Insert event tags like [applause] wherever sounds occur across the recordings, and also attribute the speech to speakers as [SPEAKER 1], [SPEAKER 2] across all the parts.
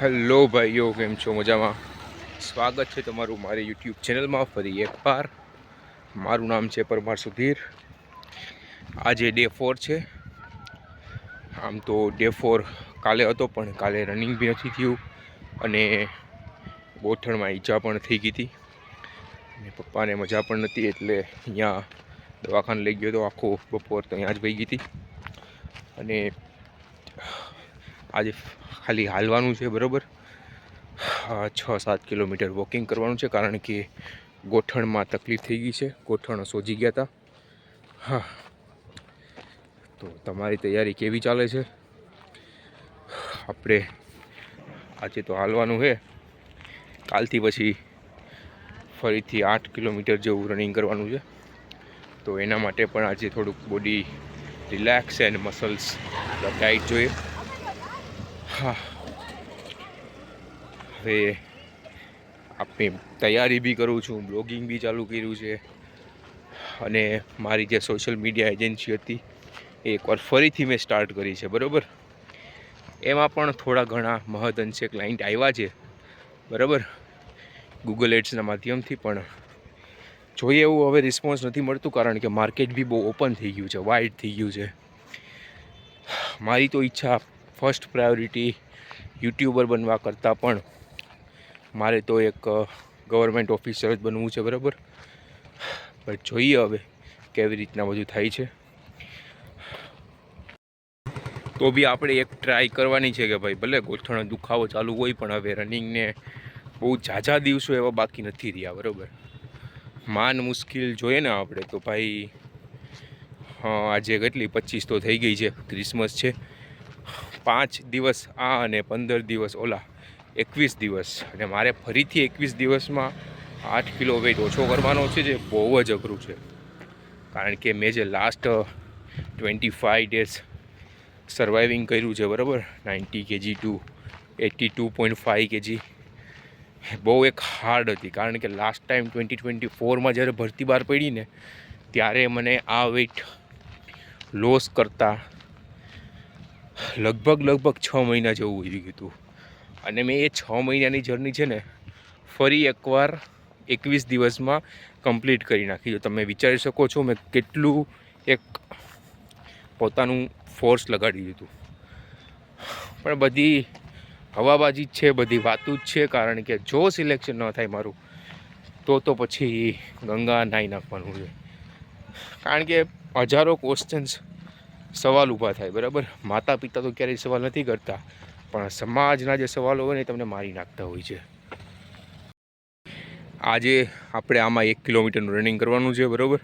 [SPEAKER 1] Hello ભાઈઓ, કેમ છો? મજામાં? સ્વાગત છે તમારું મારી યુટ્યુબ ચેનલમાં ફરી એકવાર. મારું નામ છે પરમાર સુધીર. આજે ડે ફોર છે. આમ તો ડે ફોર કાલે હતો, પણ કાલે રનિંગ બી નથી થયું અને ગોઠણમાં ઈજા પણ થઈ ગઈ હતી. અને પપ્પાને મજા પણ નથી, એટલે અહીંયા દવાખાને લઈ ગયો તો આખો બપોર તો અહીંયા જ વહી ગઈ હતી. અને આજે ખાલી હાલવાનું છે, બરાબર? છ, સાત કિલોમીટર વોકિંગ કરવાનું છે, કારણ કે ગોઠણમાં તકલીફ થઈ ગઈ છે. ગોઠણ સોજી ગયા હતા હા. તો તમારી તૈયારી કેવી ચાલે છે? આપણે આજે તો હાલવાનું છે. કાલથી પછી ફરીથી આઠ કિલોમીટર જેવું રનિંગ કરવાનું છે. તો એના માટે પણ આજે થોડુંક body relax and muscles tight જોઈએ. હા. હવે આપણી તૈયારી બી કરું છું, બ્લોગિંગ બી ચાલુ કર્યું છે. અને મારી જે સોશિયલ મીડિયા એજન્સી હતી, એ એકવાર ફરીથી મેં સ્ટાર્ટ કરી છે, બરાબર? એમાં પણ થોડા ઘણા મહદઅંશે ક્લાયન્ટ આવ્યા છે, બરાબર? ગૂગલ એડ્સના માધ્યમથી પણ. જોઈએ એવું હવે રિસ્પોન્સ નથી મળતું, કારણ કે માર્કેટ બી બહુ ઓપન થઈ ગયું છે વાઇડ થઈ ગયું છે. મારી તો ઈચ્છા ફર્સ્ટ પ્રાયોરિટી યુટ્યુબર બનવા કરતાં પણ મારે તો એક ગવર્મેન્ટ ઓફિસર જ બનવું છે, બરાબર? પણ જોઈએ હવે કેવી રીતના બધું થાય છે. તો બી આપણે એક ટ્રાય કરવાની છે કે ભાઈ, ભલે ગોઠણનો દુખાવો ચાલુ હોય પણ હવે રનિંગને બહુ ઝાઝા દિવસો એવા બાકી નથી રહ્યા, બરાબર? માન મુશ્કેલ જોઈએ ને આપણે તો ભાઈ આજે કેટલી? પચીસ તો થઈ ગઈ છે ક્રિસમસ છે. પાંચ દિવસ આ અને પંદર દિવસ ઓલા. એકવીસ દિવસ. અને મારે ફરીથી એકવીસ દિવસમાં આઠ કિલો વેટ ઓછો કરવાનો છે જે બહુ જ અઘરું છે. કારણ કે મેં જે last twenty five days surviving કર્યું છે, બરાબર? Ninety KG to eighty two point five KG બહુ એક હાર્ડ હતી. કારણ કે લાસ્ટ ટાઈમ ટ્વેન્ટી ટ્વેન્ટી ફોરમાં જ્યારે ભરતી બહાર પડી ને, ત્યારે મને આ વેઇટ લોસ કરતાં લગભગ લગભગ છ મહિના જેવું થઈ ગયું હતું. અને મેં એ છ મહિનાની જર્ની છે ને ફરી એકવાર એકવીસ દિવસમાં કમ્પ્લીટ કરી નાખી. તમે વિચારી શકો છો, મેં કેટલું એક પોતાનું ફોર્સ લગાડી દીધું. પણ બધી હવાબાજી જ છે, બધી વાતું જ છે, કારણ કે જો સિલેક્શન ન થાય મારું, તો તો પછી ગંગા નાહી નાખવાનું છે. કારણ કે હજારો ક્વેશ્ચન્સ સવાલ ઊભા થાય, બરાબર? માતા પિતા તો ક્યારેય સવાલ નથી કરતા, પણ સમાજના જે સવાલો હોય ને તમને મારી નાખતા હોય છે. આજે આપણે આમાં એક કિલોમીટરનું રનિંગ કરવાનું છે, બરાબર?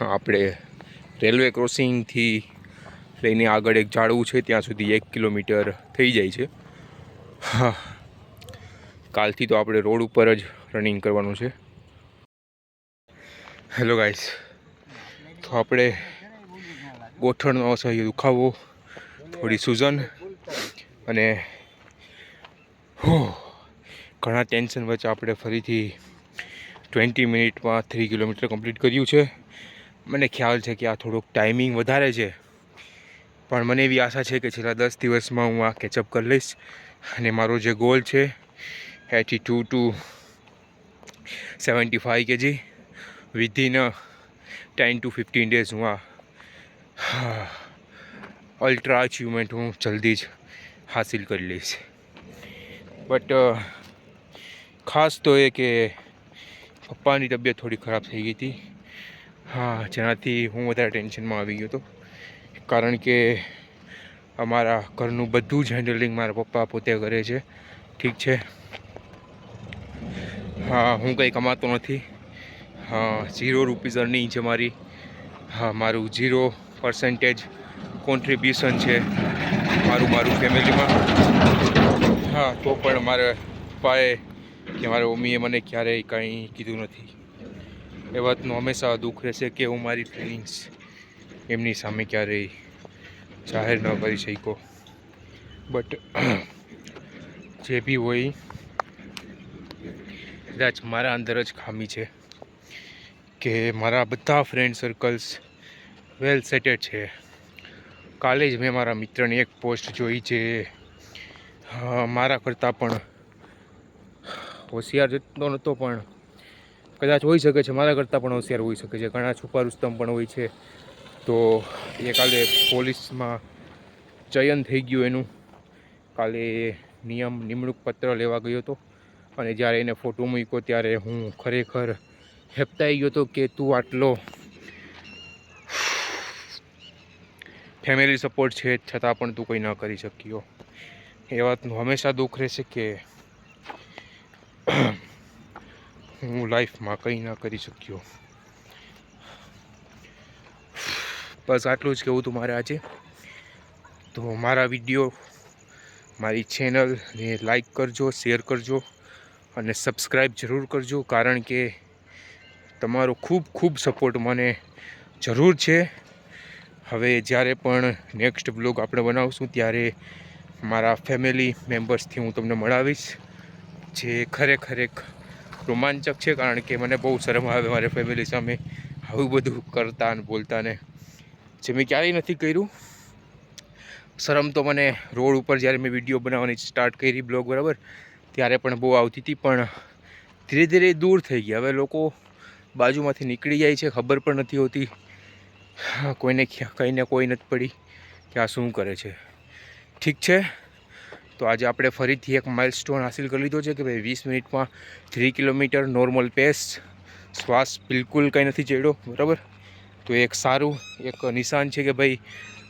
[SPEAKER 1] આપણે રેલવે ક્રોસિંગથી લઈને આગળ એક ઝાડવું છે, ત્યાં સુધી એક કિલોમીટર થઈ જાય છે. હા. કાલથી તો આપણે રોડ ઉપર જ રનિંગ કરવાનું છે. હેલો ગાઈસ તો આપણે ગોઠણનો અસહ્ય દુખાવો, થોડી સૂઝન અને હો, ઘણા ટેન્શન વચ્ચે આપણે ફરીથી ટ્વેન્ટી મિનિટમાં થ્રી કિલોમીટર કમ્પ્લીટ કર્યું છે. મને ખ્યાલ છે કે આ થોડોક ટાઈમિંગ વધારે છે. પણ મને એવી આશા છે કે છેલ્લા દસ દિવસમાં હું આ કેચઅપ કરી લઈશ અને મારો જે ગોલ છે eighty two to seventy five KG within ten to fifteen days હું આ [sighs] અલ્ટ્રા અચીવમેન્ટ હું જલ્દી જ હાસિલ કરી લઈશ. બટ ખાસ તો એ કે પપ્પાની તબિયત થોડી ખરાબ થઈ ગઈ હતી. હા, જેનાથી હું વધારે ટેન્શનમાં આવી ગયો હતો. કારણ કે અમારા ઘરનું બધું જ હેન્ડલિંગ મારા પપ્પા પોતે કરે છે. ઠીક છે? હા, હું કંઈ કમાતો નથી. હા ઝીરો રૂપીઝ અર્નિંગ છે મારી. હા, મારું ઝીરો પર્સન્ટેજ કોન્ટ્રીબ્યુશન છે મારું મારું ફેમિલીમાં. હા, તો પણ મારા પપ્પાએ કે મારા મમ્મીએ મને ક્યારેય કંઈ કીધું નથી. એ વાતનું હંમેશા દુઃખ રહેશે કે હું મારી ફિલિંગ્સ એમની સામે ક્યારેય જાહેર ન કરી શક્યો. બટ જે બી હોય, કદાચ મારા અંદર જ ખામી છે કે મારા બધા ફ્રેન્ડ સર્કલ્સ વેલ સેટેડ છે. કાલે જ મેં મારા મિત્રની એક પોસ્ટ જોઈ જે મારા કરતાં પણ હોશિયાર જતો નહોતો પણ કદાચ હોઈ શકે છે, મારા કરતાં પણ હોશિયાર હોઈ શકે છે. ઘણા છુપા રુસ્તમ પણ હોય છે. તો એ કાલે પોલીસમાં ચયન થઈ ગયું એનું. કાલે નિયમ નિમણૂક પત્ર લેવા ગયો હતો. અને જ્યારે એને ફોટો મૂક્યો, ત્યારે હું ખરેખર હેપતાઈ ગયો હતો કે તું આટલો ફેમિલી સપોર્ટ છે, છતાં પણ તું કંઈ ન કરી શક્યો. એ વાતનું હંમેશા દુઃખ રહેશે કે હું લાઈફમાં કંઈ ના કરી શક્યો. બસ આટલું જ કહેવું હતું મારે આજે. તો મારા વીડિયો, મારી ચેનલને લાઈક કરજો શેર કરજો અને સબસ્ક્રાઈબ જરૂર કરજો, કારણ કે તમારો ખૂબ ખૂબ સપોર્ટ મને જરૂર છે. હવે જ્યારે પણ નેક્સ્ટ બ્લોગ આપણે બનાવશું, ત્યારે મારા ફેમિલી મેમ્બર્સથી હું તમને મળાવીશ, જે ખરેખર એક રોમાંચક છે, કારણ કે મને બહુ શરમ આવે મારી ફેમિલી સામે આવું બધું કરતા ને બોલતા ને. જે મેં ક્યારેય નથી કર્યું. શરમ તો મને રોડ ઉપર જ્યારે મેં વીડિયો બનાવવાની સ્ટાર્ટ કરી બ્લોગ બરાબર, ત્યારે પણ બહુ આવતી હતી, પણ ધીરે ધીરે દૂર થઈ ગયા. હવે લોકો બાજુમાંથી નીકળી જાય છે, ખબર પણ નથી હોતી. કોઈને કંઈને કોઈ નથી પડી કે આ શું કરે છે. ઠીક છે? તો આજે આપણે ફરીથી એક માઇલ સ્ટોન હાસિલ કરી લીધો છે કે ભાઈ વીસ મિનિટમાં થ્રી કિલોમીટર નોર્મલ પેસ શ્વાસ બિલકુલ કંઈ નથી ચડ્યો, બરાબર? તો એક સારું, એક નિશાન છે કે ભાઈ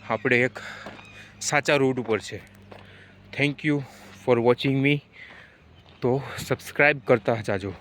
[SPEAKER 1] આપણે એક સાચા રૂટ ઉપર છે. Thank you for watching me તો સબસ્ક્રાઈબ કરતા જાજો.